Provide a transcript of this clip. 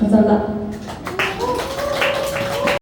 감사합니다.